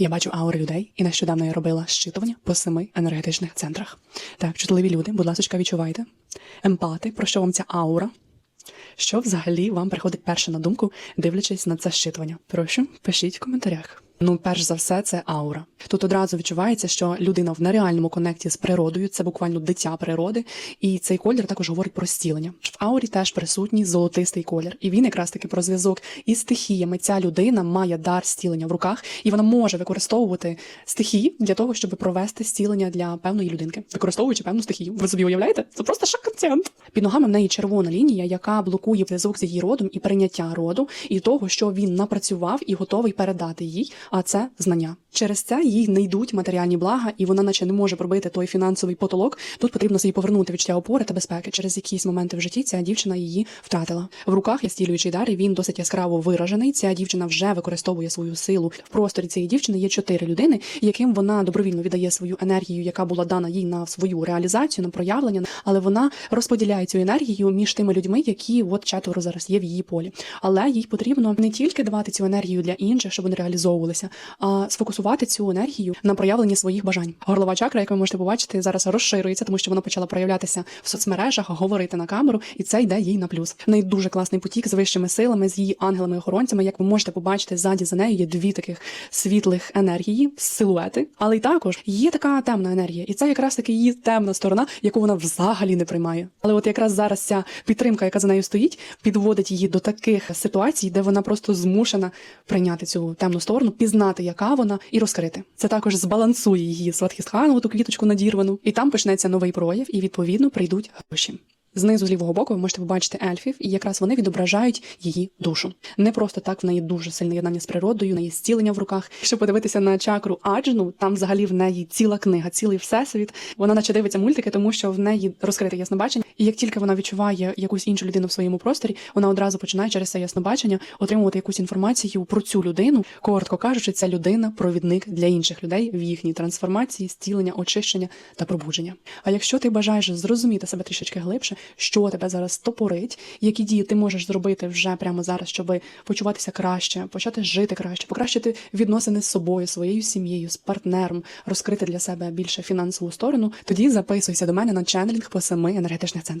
Я бачу аури людей, і нещодавно я робила щитування по семи енергетичних центрах. Так, чутливі люди, будь ласка, відчувайте. Емпати, про що вам ця аура? Що взагалі вам приходить перше на думку, дивлячись на це щитування? Прошу, пишіть в коментарях. Ну, перш за все, це аура. Тут одразу відчувається, що людина в нереальному конекті з природою, це буквально дитя природи, і цей колір також говорить про стілення. В аурі теж присутній золотистий колір, і він якраз таки про зв'язок із стихіями. Ця людина має дар стілення в руках, і вона може використовувати стихії для того, щоб провести стілення для певної людинки, використовуючи певну стихію. Ви собі уявляєте? Це просто шок-контент. Під ногами в неї червона лінія, яка блокує зв'язок з її родом і прийняття роду, і того, що він напрацював і готовий передати їй. А це знання. Через це їй не йдуть матеріальні блага, і вона, наче, не може пробити той фінансовий потолок. Тут потрібно собі повернути відчуття опори та безпеки. Через якісь моменти в житті ця дівчина її втратила. В руках є стілюючий дар, і він досить яскраво виражений. Ця дівчина вже використовує свою силу. В просторі цієї дівчини є чотири людини, яким вона добровільно віддає свою енергію, яка була дана їй на свою реалізацію, на проявлення, але вона розподіляє цю енергію між тими людьми, які от четверо зараз є в її полі. Але їй потрібно не тільки давати цю енергію для інших, щоб вони реалізовувалися, а сфокусувати цю енергію на проявленні своїх бажань. Горлова чакра, як ви можете побачити, зараз розширюється, тому що вона почала проявлятися в соцмережах, говорити на камеру, і це йде їй на плюс. В неї дуже класний потік з вищими силами, з її ангелами-охоронцями. Як ви можете побачити, ззаді за нею є дві таких світлих енергії, силуети, але й також є така темна енергія, і це якраз таки її темна сторона, яку вона взагалі не приймає. Але от якраз зараз ця підтримка, яка за нею стоїть, підводить її до таких ситуацій, де вона просто змушена прийняти цю темну сторону, пізнати, яка вона, і розкрити. Це також збалансує її сватхістхану, ту квіточку надірвану, і там почнеться новий прояв, і відповідно прийдуть гроші. Знизу з лівого боку ви можете побачити ельфів, і якраз вони відображають її душу. Не просто так в неї дуже сильне єднання з природою, в неї зцілення в руках. Якщо подивитися на чакру Аджну, там взагалі в неї ціла книга, цілий всесвіт. Вона наче дивиться мультики, тому що в неї розкрите яснобачення. І як тільки вона відчуває якусь іншу людину в своєму просторі, вона одразу починає через це яснобачення отримувати якусь інформацію про цю людину. Коротко кажучи, це людина провідник для інших людей в їхній трансформації, зцілення, очищення та пробудження. А якщо ти бажаєш зрозуміти себе трішечки глибше, що тебе зараз топорить, які дії ти можеш зробити вже прямо зараз, щоб почуватися краще, почати жити краще, покращити відносини з собою, своєю сім'єю, з партнером, розкрити для себе більше фінансову сторону, тоді записуйся до мене на ченнелінг по семи енергетичних центрах.